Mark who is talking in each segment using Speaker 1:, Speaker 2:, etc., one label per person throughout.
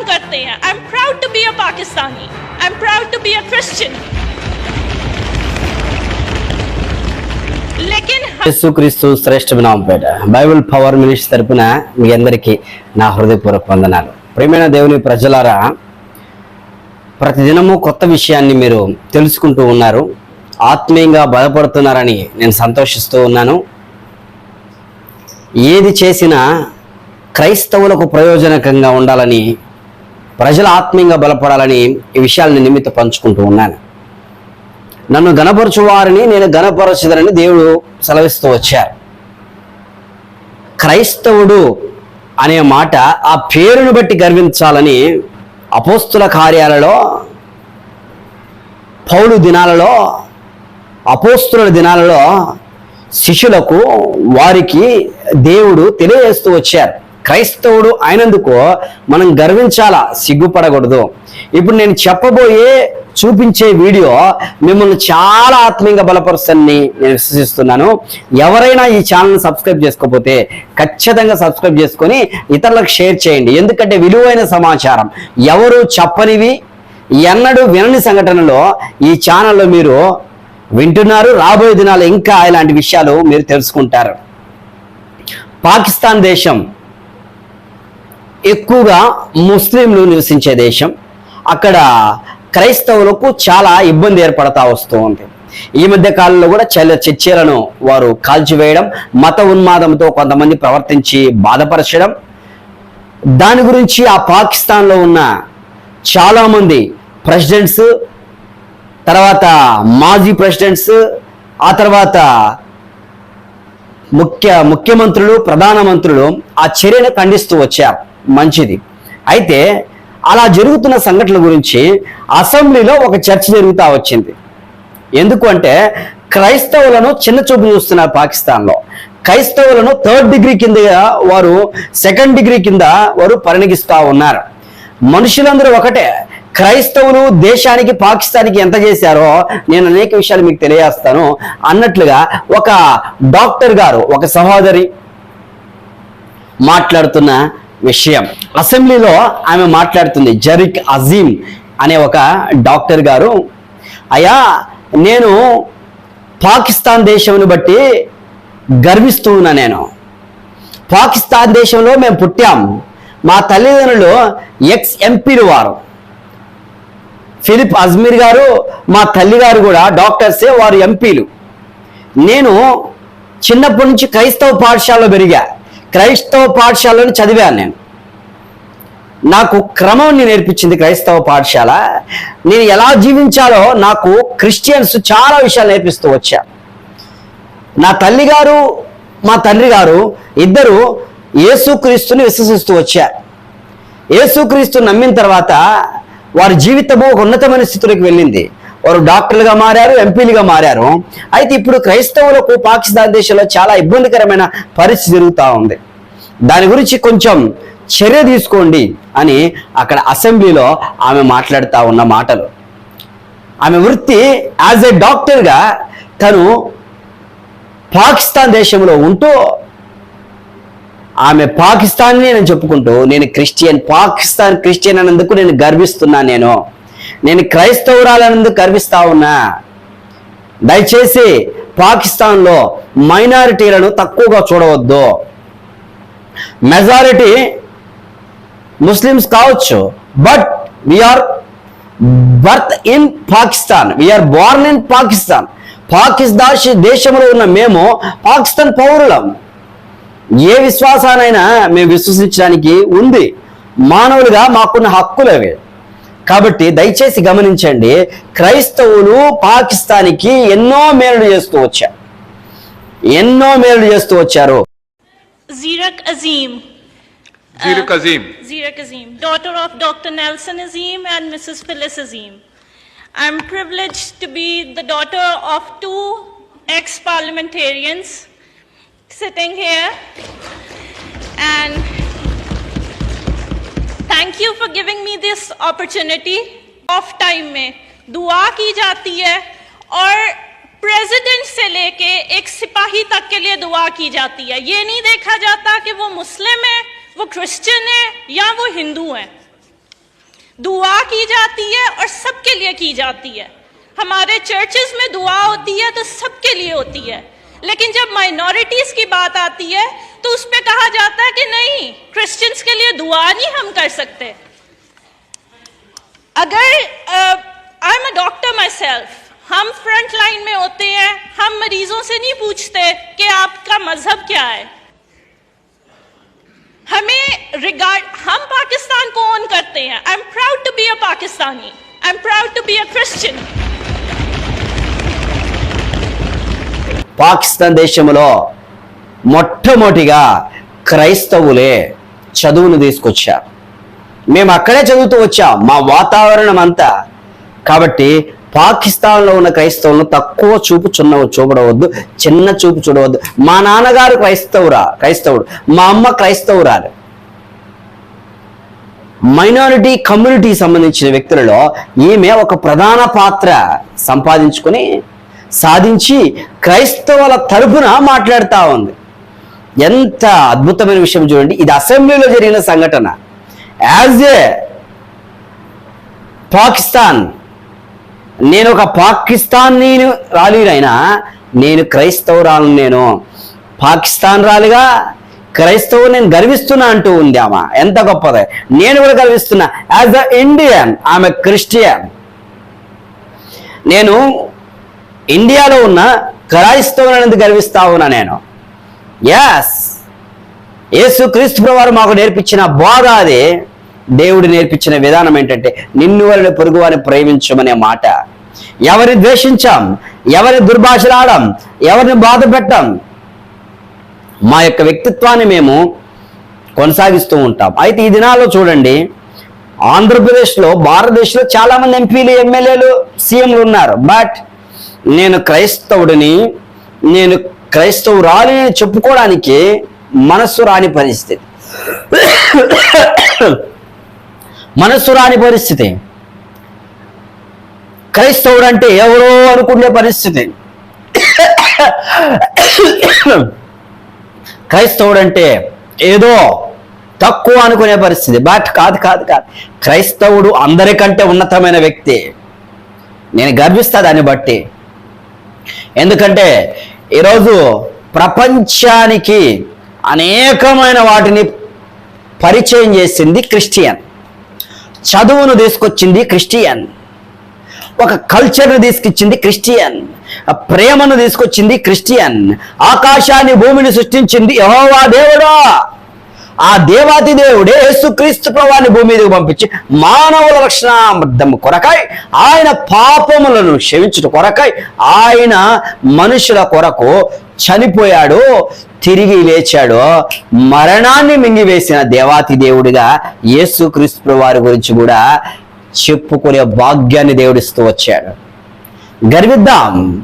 Speaker 1: काम करते हैं I am proud to be a Pakistani I am proud to be a Christian लेकिन हम
Speaker 2: యేసుక్రీస్తు శ్రేష్ఠ నామపేట బైబిల్ పవర్ మినిస్ట్రీ తరపున మీ అందరికీ నా హృదయపూర్వక వందనాలు ప్రియమైన దేవుని ప్రజలారా ప్రతిదినము కొత్త విషయాన్ని మీరు తెలుసుకుంటూ ఉన్నారు ఆత్మీయంగా బలపడుతున్నారని నేను సంతోషిస్తూ ఉన్నాను ఏది చేసినా క్రైస్తవులకు ప్రయోజనకంగా ఉండాలని ప్రజలు ఆత్మీయంగా బలపడాలని ఈ విషయాలను నిమిత్త పంచుకుంటూ ఉన్నాను. నన్ను గణపరచు వారిని నేను గణపరచుదనని దేవుడు సెలవిస్తూ వచ్చారు. క్రైస్తవుడు అనే మాట ఆ పేరును బట్టి గర్వించాలని అపోస్తుల కార్యాలలో పౌలు దినాలలో అపోస్తుల దినాలలో శిష్యులకు వారికి దేవుడు తెలియజేస్తూ వచ్చారు. క్రైస్తవుడు అయినందుకు మనం గర్వించాలా? సిగ్గుపడకూడదు. ఇప్పుడు నేను చెప్పబోయే చూపించే వీడియో మిమ్మల్ని చాలా ఆత్మీయంగా బలపరుస్తుందని నేను విశ్వసిస్తున్నాను. ఎవరైనా ఈ ఛానల్ సబ్స్క్రైబ్ చేసుకోకపోతే ఖచ్చితంగా సబ్స్క్రైబ్ చేసుకొని ఇతరులకు షేర్ చేయండి. ఎందుకంటే విలువైన సమాచారం. ఎవరు చెప్పనివి ఎన్నడూ వినని సంఘటనలో ఈ ఛానల్లో మీరు వింటున్నారు. రాబోయే దినాలు ఇంకా ఇలాంటి విషయాలు మీరు తెలుసుకుంటారు. పాకిస్తాన్ దేశం ఎక్కువగా ముస్లింలు నివసించే దేశం. అక్కడ క్రైస్తవులకు చాలా ఇబ్బంది ఏర్పడతా వస్తూ ఉంది. ఈ మధ్య కాలంలో కూడా చల చర్చలను వారు కాల్చివేయడం మత ఉన్మాదంతో కొంతమంది ప్రవర్తించి బాధపరచడం. దాని గురించి ఆ పాకిస్తాన్లో ఉన్న చాలామంది ప్రెసిడెంట్స్ తర్వాత మాజీ ప్రెసిడెంట్స్ ఆ తర్వాత ముఖ్య ముఖ్యమంత్రులు ప్రధానమంత్రులు ఆ చర్యను ఖండిస్తూ వచ్చారు. మంచిది. అయితే అలా జరుగుతున్న సంఘటనల గురించి అసెంబ్లీలో ఒక చర్చ జరుగుతూ వచ్చింది. ఎందుకు అంటే క్రైస్తవులను చిన్న చూపు చూస్తున్నారు పాకిస్తాన్లో. క్రైస్తవులను థర్డ్ డిగ్రీ కింద వారు సెకండ్ డిగ్రీ కింద వారు పరిణగిస్తూ ఉన్నారు. మనుషులందరూ ఒకటే క్రైస్తవులు దేశానికి పాకిస్తాన్కి ఎంత చేశారో నేను అనేక విషయాలు మీకు తెలియజేస్తాను. అన్నట్లుగా ఒక డాక్టర్ గారు ఒక సహోదరి మాట్లాడుతున్న విషయం. అసెంబ్లీలో ఆమె మాట్లాడుతుంది జరిక్ అజీమ్ అనే ఒక డాక్టర్ గారు. అయ్యా నేను పాకిస్తాన్ దేశంను బట్టి గర్విస్తూ ఉన్నా నేను. పాకిస్తాన్ దేశంలో మేము పుట్టాం. మా తల్లిదండ్రులు ఎక్స్ ఎంపీలు వారు. ఫిలిప్ అజ్మీర్ గారు మా తల్లి గారు కూడా డాక్టర్సే వారు ఎంపీలు. నేను చిన్నప్పటి నుంచి క్రైస్తవ పాఠశాలలో పెరిగా. క్రైస్తవ పాఠశాలను చదివాను నేను. నాకు క్రమం నేర్పించింది క్రైస్తవ పాఠశాల. నేను ఎలా జీవించాలో నాకు క్రిస్టియన్స్ చాలా విషయాలు నేర్పిస్తూ వచ్చారు. నా తల్లి గారు మా తండ్రి గారు ఇద్దరు యేసుక్రీస్తుని విశ్వసిస్తూ వచ్చారు. యేసుక్రీస్తు నమ్మిన తర్వాత వారి జీవితము ఒక ఉన్నతమైన స్థితిలోకి వెళ్ళింది. వారు డాక్టర్లుగా మారారు ఎంపీలుగా మారారు. అయితే ఇప్పుడు క్రైస్తవులకు పాకిస్తాన్ దేశంలో చాలా ఇబ్బందికరమైన పరిస్థితి జరుగుతూ ఉంది. దాని గురించి కొంచెం చర్య తీసుకోండి అని అక్కడ అసెంబ్లీలో ఆమె మాట్లాడుతూ ఉన్న మాటలు. ఆమె వృత్తి యాజ్ ఎ డాక్టర్గా తను పాకిస్తాన్ దేశంలో ఉంటూ ఆమె పాకిస్తాన్ నేను చెప్పుకుంటూ నేను క్రిస్టియన్ పాకిస్తాన్ క్రిస్టియన్ అన్నందుకు నేను గర్విస్తున్నాను నేను. నేను క్రైస్తవురాలన్నందుకు గర్విస్తా ఉన్నా. దయచేసి పాకిస్తాన్లో మైనారిటీలను తక్కువగా చూడవద్దు. మెజారిటీ ముస్లిమ్స్ కావచ్చు but we are birth in Pakistan. We are born in Pakistan. Pakistan దేశంలో ఉన్న మేము పాకిస్తాన్ పౌరులం. ఏ విశ్వాసానైనా మేము విశ్వసించడానికి ఉంది. మానవులుగా మాకున్న హక్కులు అవి కాబట్టి దయచేసి గమనించండి క్రైస్తవులు పాకిస్తాన్కి ఎన్నో మేలు చేస్తూ వచ్చారు. ఎన్నో మేలు చేస్తూ వచ్చారు.
Speaker 1: I'm
Speaker 3: Azeem Zeerak
Speaker 1: Azeem the daughter of two doctor Nelson Azeem here and daughter of two ex parliamentarians and thank you for giving me this opportunity. Off time में दुआ की जाती है और प्रेसिडेंट से लेके एक सिपाही तक के लिए दुआ की जाती है। ये नहीं देखा जाता कि वो मुस्लिम है, वो क्रिश्चियन है या वो हिंदू है। दुआ की जाती है और सबके लिए की जाती है। हमारे चर्चेस में दुआ होती है तो सबके लिए होती है। लेकिन जब माइनॉरिटीज की बात आती है तो उस पे कहा जाता है कि नहीं क्रिश्चियंस के लिए दुआ नहीं हम कर सकते। अगर I am a doctor myself हम फ्रंट लाइन में होते हैं, हम मरीजों से नहीं पूछते कि आपका मज़हब क्या है। हमें रिगार्ड हम पाकिस्तान को ऑन करते हैं। I am proud to be a Pakistani I am proud to be a Christian
Speaker 2: Pakistan దేశంలో మొట్టమొదటిగా క్రైస్తవులే చదువును తీసుకొచ్చారు. మేము అక్కడే చదువుతూ వచ్చాం మా వాతావరణం అంతా. కాబట్టి పాకిస్తాన్లో ఉన్న క్రైస్తవులను తక్కువ చూపు చిన్న చూపడవద్దు చిన్న చూపు చూడవద్దు. మా నాన్నగారు క్రైస్తవురా క్రైస్తవుడు. మా అమ్మ క్రైస్తవురాలు. మైనారిటీ కమ్యూనిటీ సంబంధించిన వ్యక్తులలో ఈమె ఒక ప్రధాన పాత్ర సంపాదించుకొని సాధించి క్రైస్తవుల తరపున మాట్లాడుతూ ఉంది. ఎంత అద్భుతమైన విషయం చూడండి. ఇది అసెంబ్లీలో జరిగిన సంఘటన. యాజ్ ఏ పాకిస్తాన్ నేను ఒక పాకిస్తానీ రాలినైనా నేను క్రైస్తవురాలను నేను. పాకిస్తాన్ రాలిగా క్రైస్తవు నేను గర్విస్తున్నా అంటూ ఉంది ఆమె. ఎంత గొప్పది. నేను కూడా గర్విస్తున్నా. యాజ్ అ ఇండియన్ ఆమె క్రిస్టియన్. నేను ఇండియాలో ఉన్న క్రైస్తవులను గర్విస్తా ఉన్నా నేను. ఎస్ యేసు క్రీస్తు ప్రవారు మాకు నేర్పించిన బోధ అది. దేవుడు నేర్పించిన విధానం ఏంటంటే నిన్ను వలన పొరుగు వారిని ప్రేమించమనే మాట. ఎవరిని ద్వేషించాం? ఎవరిని దుర్భాషలాడం? ఎవరిని బాధ పెట్టాం? మా యొక్క వ్యక్తిత్వాన్ని మేము కొనసాగిస్తూ ఉంటాం. అయితే ఈ దినాల్లో చూడండి ఆంధ్రప్రదేశ్లో భారతదేశంలో చాలా మంది ఎంపీలు ఎమ్మెల్యేలు సీఎంలు ఉన్నారు. బట్ నేను క్రైస్తవుడిని నేను క్రైస్తవురాలి అని చెప్పుకోవడానికి మనస్సు రాని పరిస్థితి. మనస్సు రాని పరిస్థితి. క్రైస్తవుడు అంటే ఎవరో అనుకునే పరిస్థితి. క్రైస్తవుడు అంటే ఏదో తక్కువ అనుకునే పరిస్థితి. బట్ కాదు కాదు కాదు. క్రైస్తవుడు అందరికంటే ఉన్నతమైన వ్యక్తి. నేను గర్విస్తా దాన్ని బట్టి. ఎందుకంటే ఈరోజు ప్రపంచానికి అనేకమైన వాటిని పరిచయం చేసింది క్రిస్టియన్. చదువును తీసుకొచ్చింది క్రిస్టియన్. ఒక కల్చర్ను తీసుకొచ్చింది క్రిస్టియన్. ప్రేమను తీసుకొచ్చింది క్రిస్టియన్. ఆకాశాన్ని భూమిని సృష్టించింది యహోవా దేవుడా. ఆ దేవాతి దేవుడే యేసుక్రీస్తు ప్రభాన్ని భూమి మీదకి పంపించి మానవుల రక్షణార్థం కొరకై ఆయన పాపములను క్షమించుట కొరకై ఆయన మనుషుల కొరకు చనిపోయాడు తిరిగి లేచాడు మరణాన్ని మింగివేసిన దేవాతి దేవుడిగా యేసుక్రీస్తు వారి గురించి కూడా చెప్పుకునే భాగ్యాన్ని దేవుడిస్తూ వచ్చాడు. గర్విద్దాం.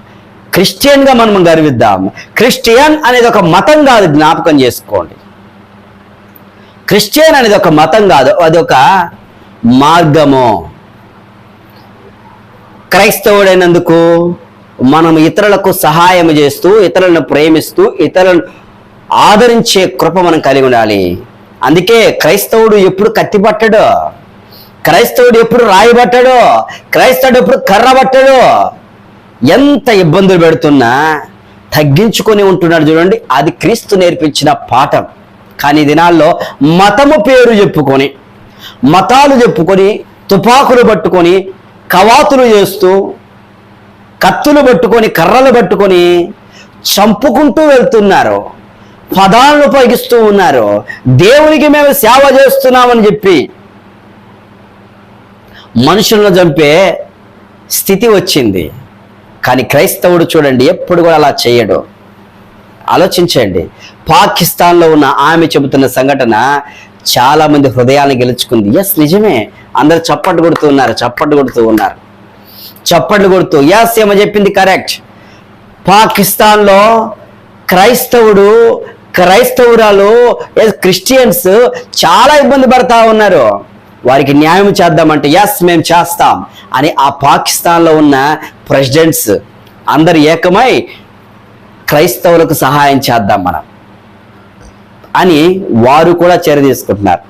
Speaker 2: క్రిస్టియన్గా మనం గర్విద్దాం. క్రిస్టియన్ అనేది ఒక మతం కాదు జ్ఞాపకం చేసుకోండి. క్రిస్టియన్ అనేది ఒక మతం కాదు అది ఒక మార్గము. క్రైస్తవుడైనందుకు మనం ఇతరులకు సహాయం చేస్తూ ఇతరులను ప్రేమిస్తూ ఇతరులను ఆదరించే కృప మనం కలిగి ఉండాలి. అందుకే క్రైస్తవుడు ఎప్పుడు కత్తిపట్టడు. క్రైస్తవుడు ఎప్పుడు రాయిబట్టడు. క్రైస్తవుడు ఎప్పుడు కర్రబట్టడు ఎంత ఇబ్బందులు పెడుతున్నా తగ్గించుకొని ఉంటున్నాడు చూడండి అది క్రీస్తు నేర్పించిన పాఠం. కానీ దినాల్లో మతము పేరు చెప్పుకొని మతాలు చెప్పుకొని తుపాకులు పట్టుకొని కవాతులు చేస్తూ కత్తులు పట్టుకొని కర్రలు పట్టుకొని చంపుకుంటూ వెళ్తున్నారు. పదాలను ఉపయోగిస్తూ ఉన్నారు. దేవునికి మేము సేవ చేస్తున్నామని చెప్పి మనుషులను చంపే స్థితి వచ్చింది. కానీ క్రైస్తవుడు చూడండి ఎప్పుడు కూడా అలా చేయడు. ఆలోచించండి. పాకిస్తాన్లో ఉన్న ఆమె చెబుతున్న సంఘటన చాలా మంది హృదయాన్ని గెలుచుకుంది. ఎస్ నిజమే. అందరు చప్పట్లు కొడుతూ ఉన్నారు చప్పట్లు కొడుతూ ఉన్నారు. చప్పట్లు కొడుతూ ఎస్ ఏమో చెప్పింది కరెక్ట్ పాకిస్తాన్లో క్రైస్తవుడు క్రైస్తవురాలు క్రిస్టియన్స్ చాలా ఇబ్బంది పడతా ఉన్నారు. వారికి న్యాయం చేద్దామంటే ఎస్ మేము చేస్తాం అని ఆ పాకిస్తాన్లో ఉన్న ప్రెసిడెంట్స్ అందరు ఏకమై క్రైస్తవులకు సహాయం చేద్దాం మనం అని వారు కూడా చర్య తీసుకుంటున్నారు.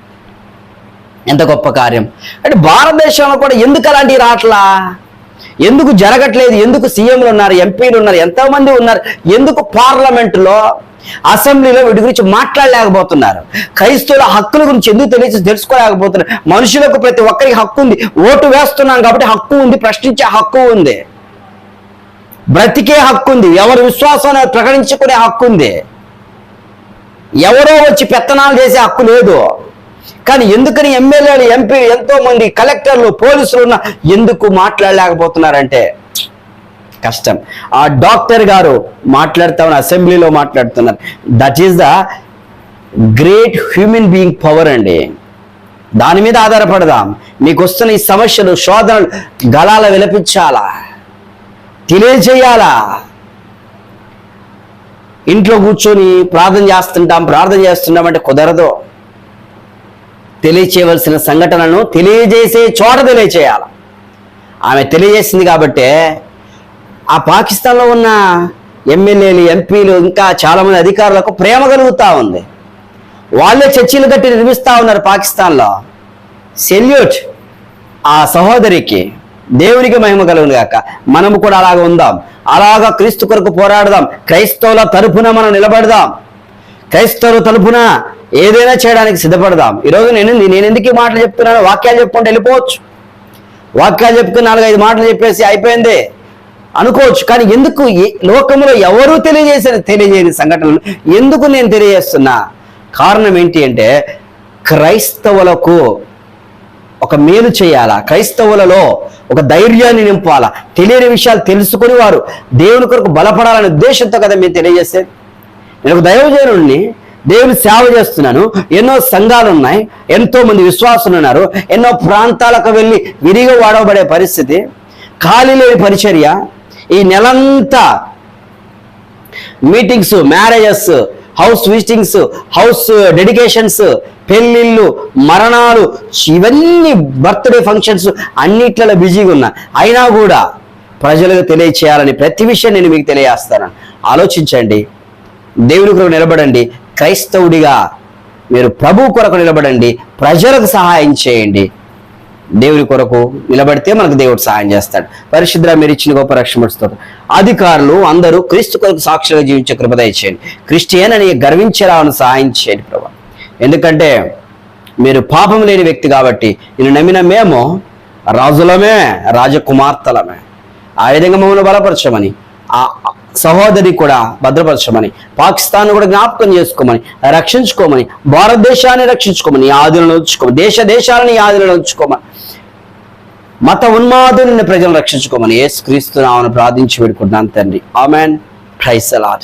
Speaker 2: ఎంత గొప్ప కార్యం. అంటే భారతదేశంలో కూడా ఎందుకు అలాంటివి రావట్లా ఎందుకు జరగట్లేదు? ఎందుకు సీఎంలు ఉన్నారు? ఎంపీలు ఉన్నారు? ఎంతోమంది ఉన్నారు? ఎందుకు పార్లమెంటులో అసెంబ్లీలో వీటి గురించి మాట్లాడలేకపోతున్నారు? క్రైస్తవుల హక్కుల గురించి ఎందుకు తెలిసి తెలుసుకోలేకపోతున్నారు? మనుషులకు ప్రతి ఒక్కరికి హక్కు ఉంది. ఓటు వేస్తున్నాం కాబట్టి హక్కు ఉంది ప్రశ్నించే హక్కు ఉంది. బ్రతికే హక్కు ఉంది. ఎవరి విశ్వాసాన్ని ప్రకటించుకునే హక్కు ఉంది. ఎవరో వచ్చి పెత్తనాలు చేసే హక్కు లేదు. కానీ ఎందుకని ఎమ్మెల్యేలు ఎంపీ ఎంతో మంది కలెక్టర్లు పోలీసులు ఉన్న ఎందుకు మాట్లాడలేకపోతున్నారంటే కష్టం. ఆ డాక్టర్ గారు మాట్లాడుతా ఉన్న అసెంబ్లీలో మాట్లాడుతున్నారు. That is the great human being power అండి. దాని మీద ఆధారపడదాం. మీకు వస్తున్న ఈ సమస్యలు శోధనలు గలాల విలపించాలా? తెలియజేయాలా? ఇంట్లో కూర్చొని ప్రార్థన చేస్తుంటాం ప్రార్థన చేస్తుంటాం అంటే కుదరదు. తెలియచేయవలసిన సంఘటనను తెలియజేసే చోట తెలియచేయాలి. ఆమె తెలియజేసింది కాబట్టే ఆ పాకిస్తాన్లో ఉన్న ఎమ్మెల్యేలు ఎంపీలు ఇంకా చాలామంది అధికారులకు ప్రేమ కలుగుతూ ఉంది. వాళ్ళే చర్చీలు కట్టి నిర్మిస్తూ ఉన్నారు పాకిస్తాన్లో. సెల్యూట్ ఆ సహోదరికి. దేవునికి మహిమ కలుగును గాక. మనము కూడా అలాగ ఉందాం. అలాగా క్రీస్తు కొరకు పోరాడదాం. క్రైస్తవుల తరపున మనం నిలబడదాం. క్రైస్తవుల తరఫున ఏదైనా చేయడానికి సిద్ధపడదాం. ఈరోజు నేను నేను ఎందుకు ఈ మాటలు చెప్తున్నాను వాక్యాలు చెప్పుకుంటే వెళ్ళిపోవచ్చు. వాక్యాలు చెప్పుకుని నాలుగైదు మాటలు చెప్పేసి అయిపోయింది. అనుకోవచ్చు. కానీ ఎందుకు ఈ లోకంలో ఎవరు తెలియజేసిన తెలియజేయని సంఘటనలు ఎందుకు నేను తెలియజేస్తున్నా? కారణం ఏంటి అంటే క్రైస్తవులకు ఒక మేలు చేయాలా? క్రైస్తవులలో ఒక ధైర్యాన్ని నింపాలా? తెలియని విషయాలు తెలుసుకుని వారు దేవుని కొరకు బలపడాలనే ఉద్దేశంతో కదా మేము తెలియజేసేది నేను ఒక దైవజనుడిని దేవుని సేవ చేస్తున్నాను. ఎన్నో సంఘాలు ఉన్నాయి. ఎంతో మంది విశ్వాసులు ఉన్నారు. ఎన్నో ప్రాంతాలకు వెళ్ళి విరిగా వాడబడే పరిస్థితి. ఖాళీ లేని పరిచర్య. ఈ నెలంతా meetings marriages house visitings house dedications పెళ్ళిళ్ళు మరణాలు ఇవన్నీ బర్త్డే ఫంక్షన్స్ అన్నిట్లలో బిజీగా ఉన్నా. అయినా కూడా ప్రజలకు తెలియచేయాలని ప్రతి విషయం నేను మీకు తెలియజేస్తాను. ఆలోచించండి. దేవుని కొరకు నిలబడండి. క్రైస్తవుడిగా మీరు ప్రభు కొరకు నిలబడండి. ప్రజలకు సహాయం చేయండి. దేవుని కొరకు నిలబడితే మనకు దేవుడు సహాయం చేస్తాడు. పరిశుద్ర మీరు ఇచ్చిన గొప్ప రక్షణ అధికారులు అందరూ క్రీస్తు కొరకు సాక్షులుగా జీవించే కృపదయ చేయండి క్రిస్టియన్ అని గర్వించేలాను సహాయం చేయండి ప్రభావ ఎందుకంటే మీరు పాపం లేని వ్యక్తి కాబట్టి నేను నమ్మిన మేము రాజులమే రాజకుమార్తెలమే. ఆ విధంగా మమ్మల్ని బలపరచమని ఆ సహోదరి కూడా భద్రపరచమని పాకిస్తాన్ కూడా జ్ఞాపకం చేసుకోమని రక్షించుకోమని భారతదేశాన్ని రక్షించుకోమని ఆదులను ఉంచుకోమని దేశ దేశాలని ఆదులను ఉంచుకోమని మత ఉన్మాదుని ప్రజలను రక్షించుకోమని యేసు క్రీస్తు నామను ప్రార్థించి పెడుకుంటున్నాను తండ్రి. ఆమెన్. క్రైస్తలాట్